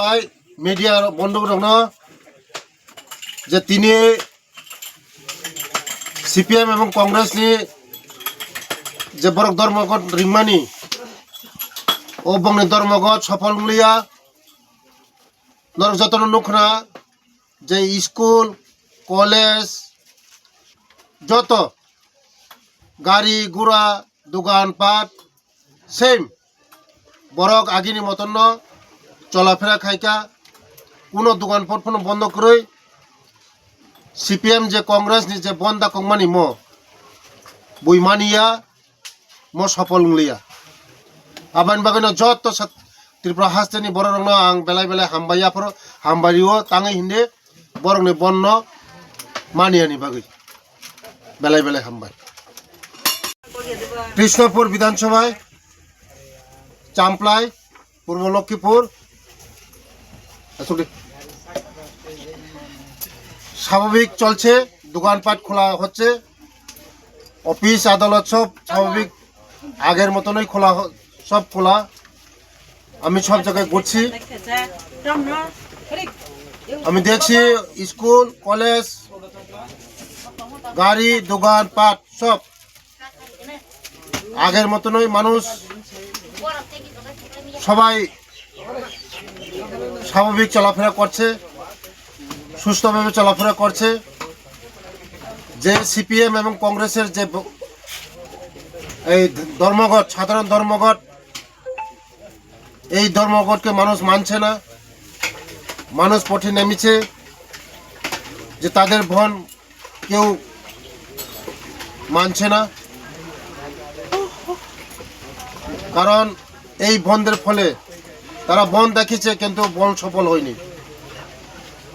ভাই মিডিয়ার বন্ধুগ্রহণ যে তিনি সিপিএম এবং কংগ্রেস নি যে বরক ধর্মগত রিমানি ও বংনি ধর্মগত সফলগুলিয়া নরক যতন নুখনা যে স্কুল, কলেজ, যত গাড়ি, ঘোড়া, দোকানপাট সেম বরক আগিনি মতন চলাফেরা খাইকা, কোনো দোকানপাটফোর বন্ধ করে সিপিএম যে কংগ্রেসনি যে বন্দা কংমানি ম বইমানিয়া ম সফল মুলিয়া আবান বাগানো যত ত্রিপুরা হাস্তেনি বড় রং আং বেলায় বেলায় হামবাইয়াফোর হামবারিও তাঙে হিন্দে বরংনি বন্ন মানিয়ানি বাগৈ বেলায় বেলায় হামবাই। কৃষ্ণপুর বিধানসভায়, চাম্পলাই, পূর্ব লক্ষ্মীপুর স্বাভাবিক চলছে, দোকানপাট খোলা হচ্ছে। অফিস, আদালত সব স্বাভাবিক, আগের মতনই খোলা সব খোলা। আমি সব জায়গায় ঘুরছি। আমি দেখছি স্কুল, কলেজ, গাড়ি, দোকানপাট, সব। আগের মতনই মানুষ সবাই স্বাভাবিক চলাফেরা করছে, সুস্থভাবে চলাফেরা করছে। যে সিপিএম এবং কংগ্রেসের যে এই ধর্মঘট, সাধারণ ধর্মঘট, এই ধর্মঘটকে মানুষ মানছে না। মানুষ পথে নেমেছে যে তাদের ভন কেউ মানছে না। কারণ এই বন্ধের ফলে তারা বন দেখিয়েছে কিন্তু বন সফল হয়নি।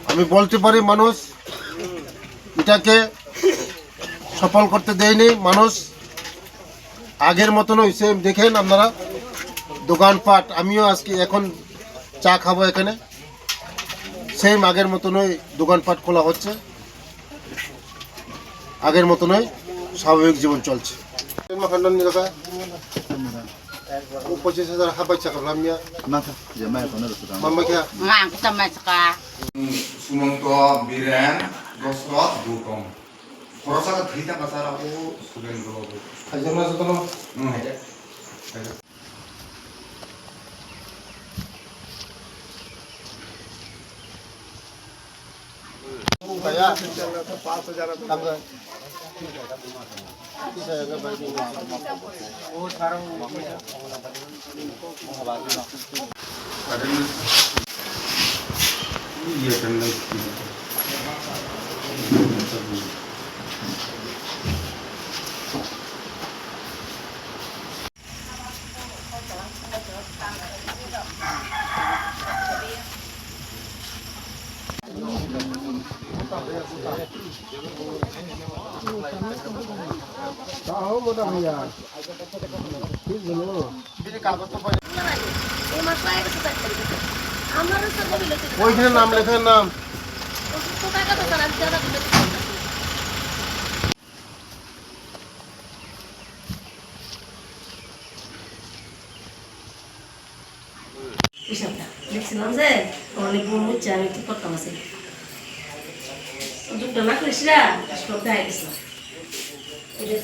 আমি বলতে পারি, মানুষ এটাকে সফল করতে দেয়নি। মানুষ আগের মতনই সেম দেখেন আপনারা, দোকানপাট, আমিও আজকে এখন চা খাব এখানে। সেম আগের মতনই দোকানপাট খোলা হচ্ছে। আগের মতনই স্বাভাবিক জীবন চলছে। পঁচিশ হাজার হাবাই চা খাবলাম মিয়া Mata, jamaah kono rusuh kamu. মাম্মা খেয়া ngang সুমন্ত বীরেন দশরথ গৌতম খরচাটা ধুইতা পাচার আকৌ সুরেন্দ্র বাবু হাজার মাস তো হুম। Kaya, tangga. Iya, kan lagi. ওইখানে নাম লেখার নাম। দেখছিলাম যে অনেক বোন হচ্ছে আমি কি করতাম আছে। Toma Krishna, acho que não tá isso. Ele é